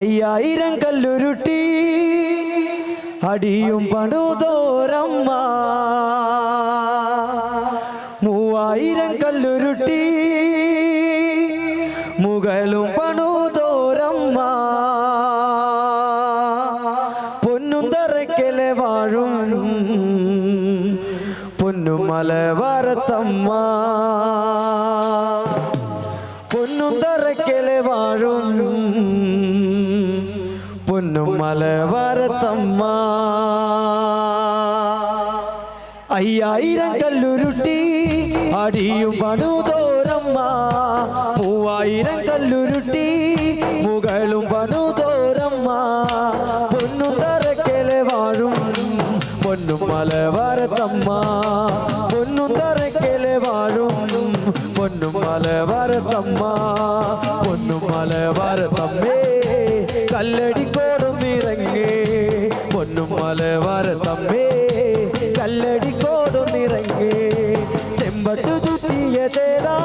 അയ്യായിരം കല്ലുരുട്ടി അടിയും പടുതോരമ്മ മൂവായിരം കല്ലുരുട്ടി മുകളും പണുതോരമ്മ പൊന്നും തറയ്ക്കലെ വാഴും പൊന്നും മലവരത്തമ്മ. പൊന്നും തറയ്ക്കലെ വാഴും പൊന്നും മലവരത്തമ്മ. അയ്യായിരം കല്ലുരുട്ടി അടിയും പണുതോരമ്മ. മൂവായിരം കല്ലുരുട്ടി മുകളും പണുതോരമ്മ. പൊന്നു തറക്കലെ വാഴും പൊന്നും മലവരത്തമ്മ. പൊന്നും തറയ്ക്കലെ വാഴും പൊന്നും മലവരത്തമ്മ. പൊന്നും മലവരത്തമ്മേ കല്ലടിക്കോടു നിറങ്ങേ ചെമ്പട്ടു ചുറ്റിയ തേരാ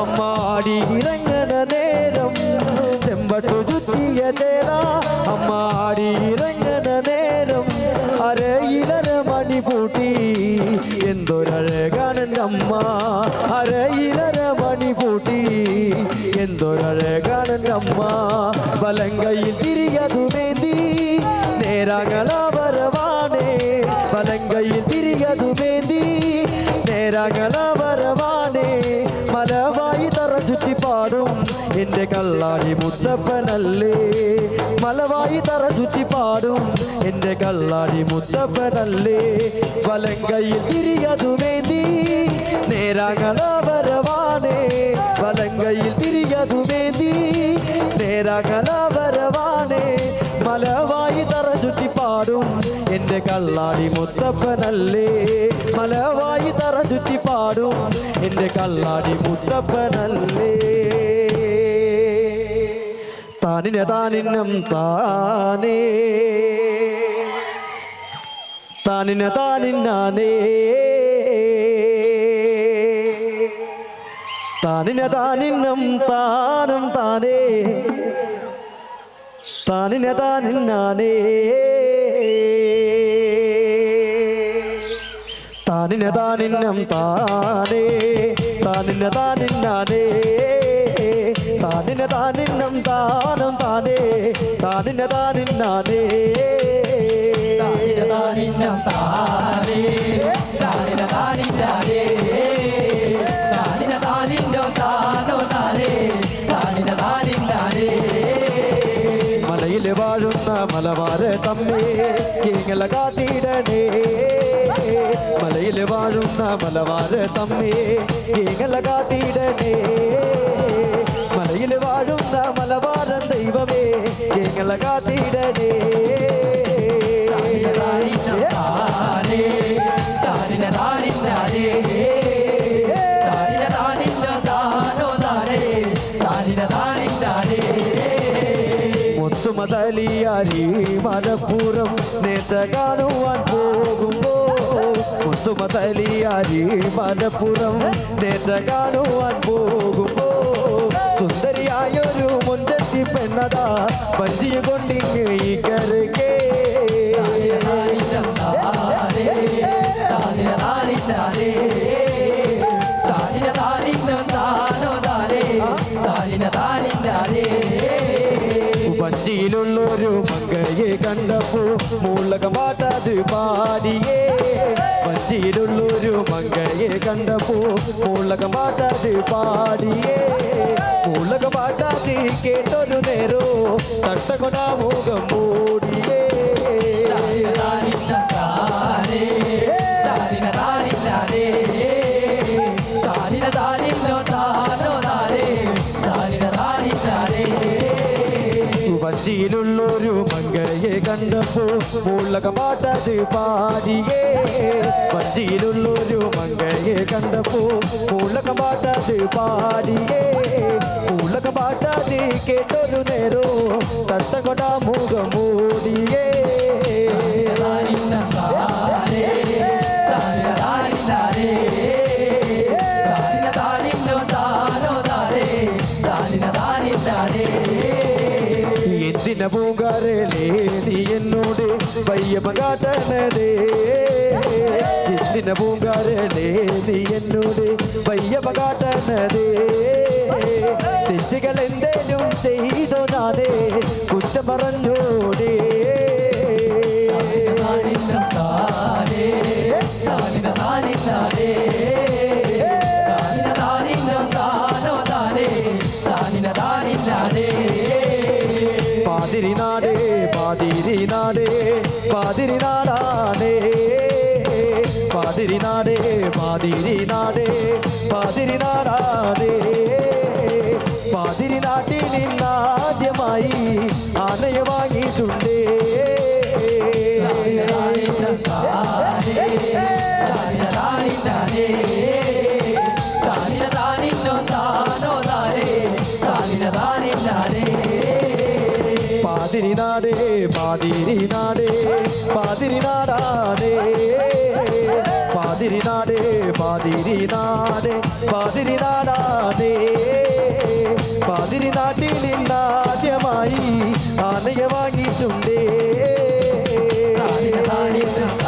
അമ്മാടി ഇറങ്ങണ നേരം. ചെമ്പട്ടു ചുറ്റിയ തേരാ അമ്മാടി ഇറങ്ങണ നേരം. അരയിലര മണി പൂട്ടി എന്തൊരഴകാണ് അമ്മ. അരയിലര മണി പൂട്ടി എന്തൊരഴകാണ് അമ്മ. വലങ്കയിൽ തിരികതുമേന്തി നേരാങ്ങളവരവാണേ വലങ്കയിൽ തിരികതുമേന്തി നേരാങ്ങളവരവാണേ മലവായി തറ ചുറ്റി പാടും എന്റെ കള്ളാടി മുത്തപ്പനല്ലേ. മലവായി തറ ചുറ്റി പാടും എന്റെ കള്ളാടി മുത്തപ്പനല്ലേ. വലങ്കയിൽ തിരികതുമേന്തി നേരാങ്ങളവരവാണേ വലങ്കയിൽ തിരികതുമേന്തി നേരാങ്ങളവരവാണേ മലവായി തറ ചുറ്റി പാടും എന്റെ കള്ളാടി മുത്തപ്പനല്ലേ? മലവായി തറ ചുറ്റി പാടും. എന്റെ കള്ളാടി മുത്തപ്പനല്ലേ? താനിനെ താനിന്നം താനേ. താനിന താനിന്നാനേ. താനിന താനിന്നം താനും താനേ. താനിന താനിന്നാനേ. താനിന താനിന്നം താനേ താനിന്ന താനിന്നാനേ താനിന്ന താനിന്നം താനം താനേ താനിന്ന താനിന്നാനേ താനിനം താനേ താനിന്നോ മലയിൽ വാഴുന്ന മലബാര തമ്മേ കിങ്ങള കാട്ടിടണേ മലയിൽ വാഴുന്ന മലബാര തമ്മേ കാട്ടിടണേ. മലയിൽ വാഴുന്ന മലബാരൻ ദൈവമേ കിങ്ങള കാട്ടിടണേ. താനിന മലപ്പുറം നേത്ര താനിന മുത്തുമതലിയാരി മലപ്പുറം നേത്ര കാണുവാൻ പോകുമ്പോ സുന്ദരിയായൊരു മുൻതെത്തി പെണ്ണതാ പഞ്ചിയ കൊണ്ടിങ് ഈ കരുകേ. താനേ താനിന വഞ്ചിയിലുള്ളൊരു മങ്കയെ കണ്ടപ്പോ മൂളകം പാട്ടത് പാടിയേ വഞ്ചിയിലുള്ളൊരു മങ്കയെ കണ്ടപ്പോ മൂളകം പാട്ടത് പാടിയേ മൂളകം പാട്ടാതി കേട്ടൊരു നേരോ തട്ടകൊട മുഖം മൂടിയേ താനിന താനിന്നം താനേ താനിന താനിന്നാനേ గంధపు మూలక మాట దీపాదియే మందిరులోజు మంగళే గంధపు మూలక మాట దీపాదియే మూలక మాట దీకే తొలు నేరు తట్టగొడ మూగ మూడియే ఎత్తిన കാട്ടണതേ എന്തിന പൂങ്കാരനേ നീ എന്നോട് പയ്യപ്പ കാട്ടണതേ തെറ്റുകൾ എന്തേലും ചെയ്തോ ഞാനേ കുറ്റം പറഞ്ഞോടേ. നാടാണേ പാതിരി നാടേ പാതിരി നാടേ പാതിരി നാടാണേ പാതിരി നാട്ടിൽ നിന്നാദ്യമായി ആനയ വാങ്ങിയിട്ടുണ്ടേ. താനിന താനിന്നം നാടേ പാതിരി നാടേ പാതിരി നാടാണേ പാതിരി നാട്ടിൽ നിന്നാദ്യമായി ആനയെ വാങ്ങിയിട്ടുണ്ടേ താനിന താനിന്നം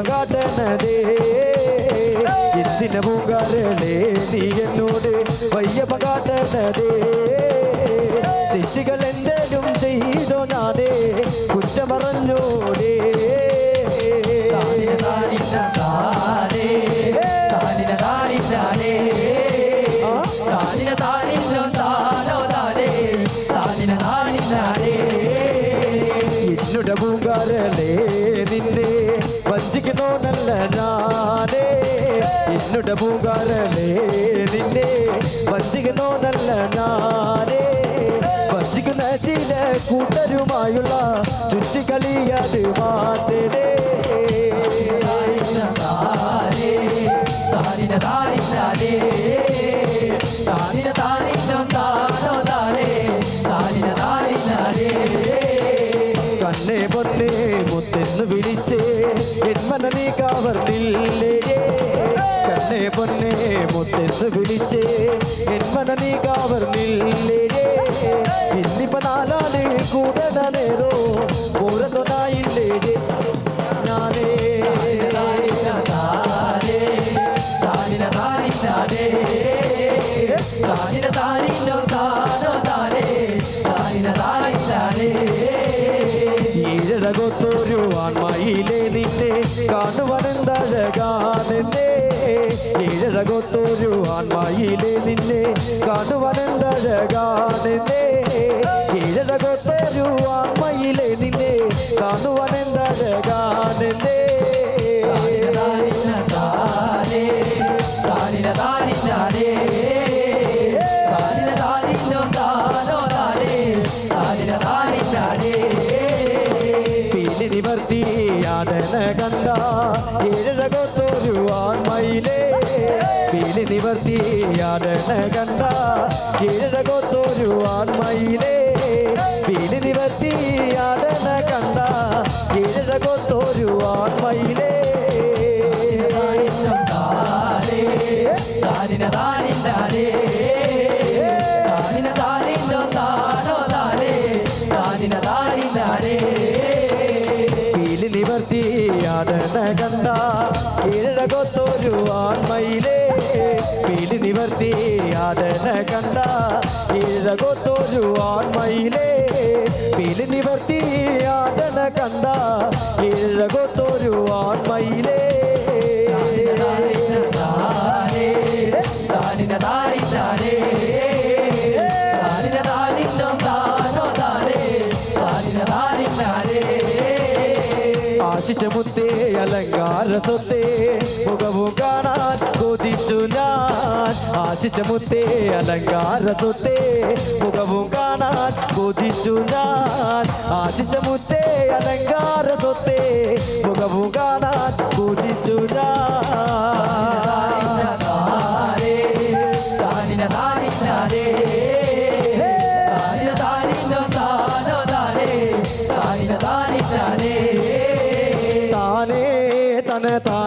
വയ്യപ്പ കാട്ടണതേ എന്തിന പൂങ്കാരലേ നീ എന്നോട് വയ്യ കാട്ടണതേ തെറ്റുകൾ എന്തേലും ചെയ്തോ ഞാനേ കുറ്റം പൂങ്കാരലേ നിന്നെ വഞ്ചിക്കണോന്നല്ല ഞാനേ. വഞ്ചിക്കുന്ന ചില കൂട്ടരുമായുള്ള ചുറ്റിക്കളിയത് മാറ്റേ കണ്ണേ പൊന്നേ മുത്തെന്ന് വിളിച്ചേ എന്മന നീ കവർന്നില്ലേ കണ്ണേ പൊന്നെ മുത്തെന്ന് വിളിച്ചേ. എന്മന നീ കവർന്നില്ലേ ഇന്നിപ്പ നാലാൾ കൂടണ നേരോ പൂരതൊനായില്ലേ ഞാനേ ഈഴകൊത്തൊരു ആൺമയിലേ നിന്നെ കാണുവനെന്തഴകാണെന്നേ ഈഴകൊത്തൊരു ആൺമായിലെ നിന്നെ കാണുവനെന്തഴകാണെന്നേ ഈഴകൊത്തൊരു ആൺമയിലെ നിന്നെ കാണുവനെന്തഴകാണെന്നേ താനിന താനേ താനിന താനിന പീലി നിവർത്തി യാതന കണ്ട ഏഴകൊത്തൊരു ആൺമയിലേ. പീലി നിവർത്തി യാതന കണ്ട ഏഴകൊത്തൊരു യാതന കണ്ട ഏഴകൊത്തൊരു ആൺമയിലേ പിലി നിവർത്തി യാതന കണ്ട ഏഴകൊത്തൊരു ആൺമയിലേ താനേ ವೇಷಮುತ್ತೇ ಅಲಂಕಾರ ಸೊತ್ತೇ ಮುಗವು ಗಾಣ ಗೋದಿತ್ತು ನಾನ್ ಆಶಿಸ ಮುತ್ತೇ ಅಲಂಕಾರ ಸೊತ್ತೇ ಮುಗವು ಗಾಣ ಗೋದಿತ್ತು ನಾನ್ ಆಶಿಸ ಮುತ್ತೇ ಅಲಂಕಾರ ಸೊತ್ತೇ ಮುಗವು ಗಾಣ ಗೋದಿತ್ತು ನಾನ್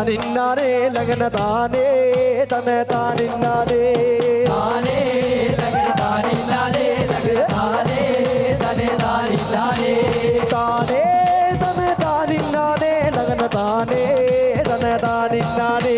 തന താനിന്നാനേ ലഗന താനേ തന താനിന്നാരേ താനേ ലഗന താനിന്നാരേ ലഗന താനേ തന താനിന്നാരേ താനേ തന താനിന്നാരേ ലഗന താനേ തന താനിന്നാനേ.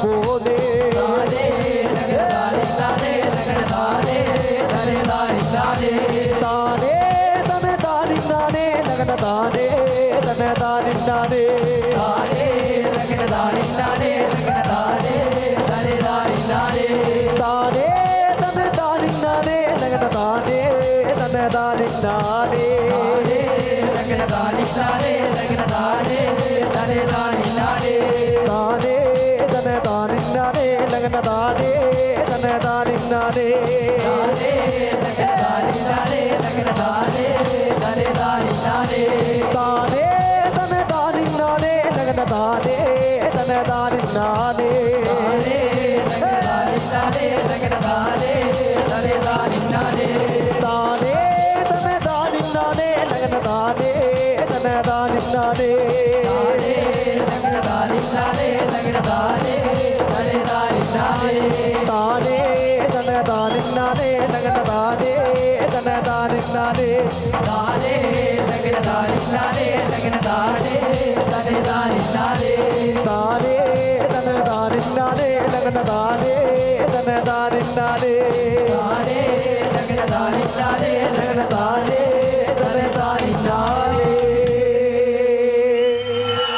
താത്തി പോതേ താനേ ലഗന താനിന്നാനേ ലഗന താനേ തനേ താനിന്നാനേ താനേ തന താനിന്നാനേ ലഗന താനേ തന താനിന്നാനേ താനേ ലഗന താനിന്നാനേ താനിന്നാനേ ലഗന താനേ തന താനിന്നാനേ താനേ ലഗന താനിന്നാനേ തന താനിന്നാനേ ലഗന താനേ തന താനിന്നാനേ താനേ ലഗന താനിന്നാനേ ലഗന താനേ തനേ താനിന്നാനേ താനേ തന താനിന്നാനേ ലഗന താനേ തന താനിന്നാനേ താനേ ലഗന താനിന്നാനേ ലഗന താനേ തനേ